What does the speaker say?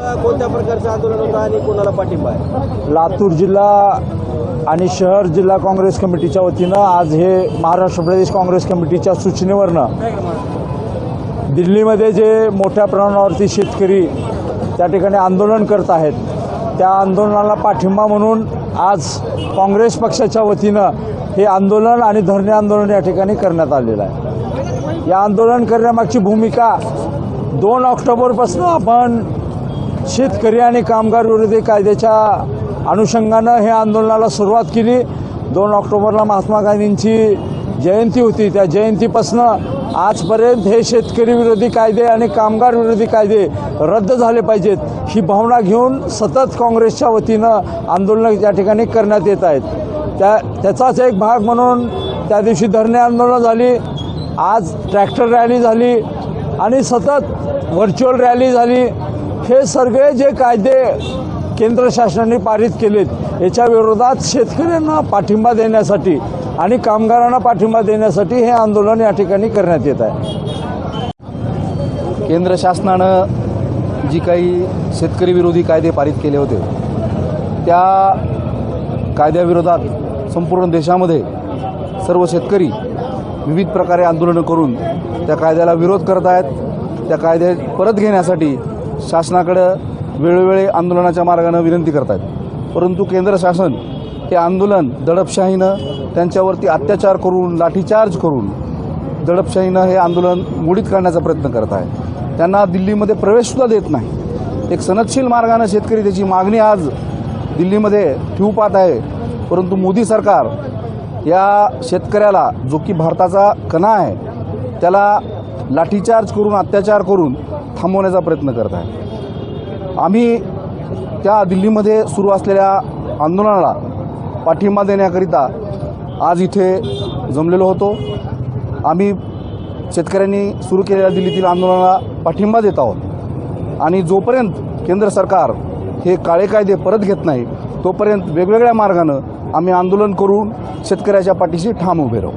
कोणत्या प्रकारचं आंदोलन होतं आणि कोणाला पाठिंबा आहे? लातूर जिल्हा आणि शहर जिल्हा काँग्रेस कमिटीच्या वतीनं आज हे महाराष्ट्र प्रदेश काँग्रेस कमिटीच्या सूचनेवरनं दिल्लीमध्ये जे मोठ्या प्रमाणावरती शेतकरी त्या ठिकाणी आंदोलन करत आहेत त्या आंदोलनाला पाठिंबा म्हणून आज काँग्रेस पक्षाच्या वतीनं हे आंदोलन आणि धरणे आंदोलन या ठिकाणी करण्यात आलेलं आहे. या आंदोलन करण्यामागची भूमिका दोन ऑक्टोबरपासून आपण शेतकरी आणि कामगार विरोधी कायद्याच्या अनुषंगानं हे आंदोलनाला सुरुवात केली. दोन ऑक्टोबरला महात्मा गांधींची जयंती होती. त्या जयंतीपासनं आजपर्यंत हे शेतकरी विरोधी कायदे आणि कामगार विरोधी कायदे रद्द झाले पाहिजेत ही भावना घेऊन सतत काँग्रेसच्या वतीनं आंदोलनं या ठिकाणी करण्यात येत आहेत. त्या त्याचाच एक भाग म्हणून त्या दिवशी धरणे आंदोलनं झाली. आज ट्रॅक्टर रॅली झाली आणि सतत व्हर्च्युअल रॅली झाली. हे सगळे जे कायदे केंद्र शासनाने पारित केलेत याच्या विरोधात शेतकऱ्यांना पाठिंबा देण्यासाठी आणि कामगारांना पाठिंबा देण्यासाठी हे आंदोलन या ठिकाणी करण्यात येत आहे. केंद्र शासनानं जी काही शेतकरी विरोधी कायदे पारित केले होते त्या कायद्याविरोधात संपूर्ण देशामध्ये सर्व शेतकरी विविध प्रकारे आंदोलनं करून त्या कायद्याला विरोध करत आहेत. त्या कायदे परत घेण्यासाठी शासनाकडं वेळोवेळी आंदोलनाच्या मार्गानं विनंती करत आहेत परंतु केंद्र शासन हे आंदोलन दडपशाहीनं त्यांच्यावरती अत्याचार करून लाठीचार्ज करून दडपशाहीनं हे आंदोलन मोडीत काढण्याचा प्रयत्न करत आहे. त्यांना दिल्लीमध्ये प्रवेशसुद्धा देत नाही. एक सनदशील मार्गानं शेतकरी त्याची मागणी आज दिल्लीमध्ये ठेवू पाहत आहे. परंतु मोदी सरकार या शेतकऱ्याला जो की भारताचा कणा आहे त्याला लाठीचार्ज करून अत्याचार करून थांबवण्याचा प्रयत्न करत आहे. आम्ही त्या दिल्लीमध्ये सुरू असलेल्या आंदोलनाला पाठिंबा देण्याकरिता आज इथे जमलेलो होतो. आम्ही शेतकऱ्यांनी सुरू केलेल्या दिल्लीतील आंदोलनाला पाठिंबा देत आहोत. आणि जोपर्यंत केंद्र सरकार हे काळे कायदे परत घेत नाही तोपर्यंत वेगवेगळ्या मार्गानं आम्ही आंदोलन करून शेतकऱ्याच्या पाठीशी ठाम उभे राहू.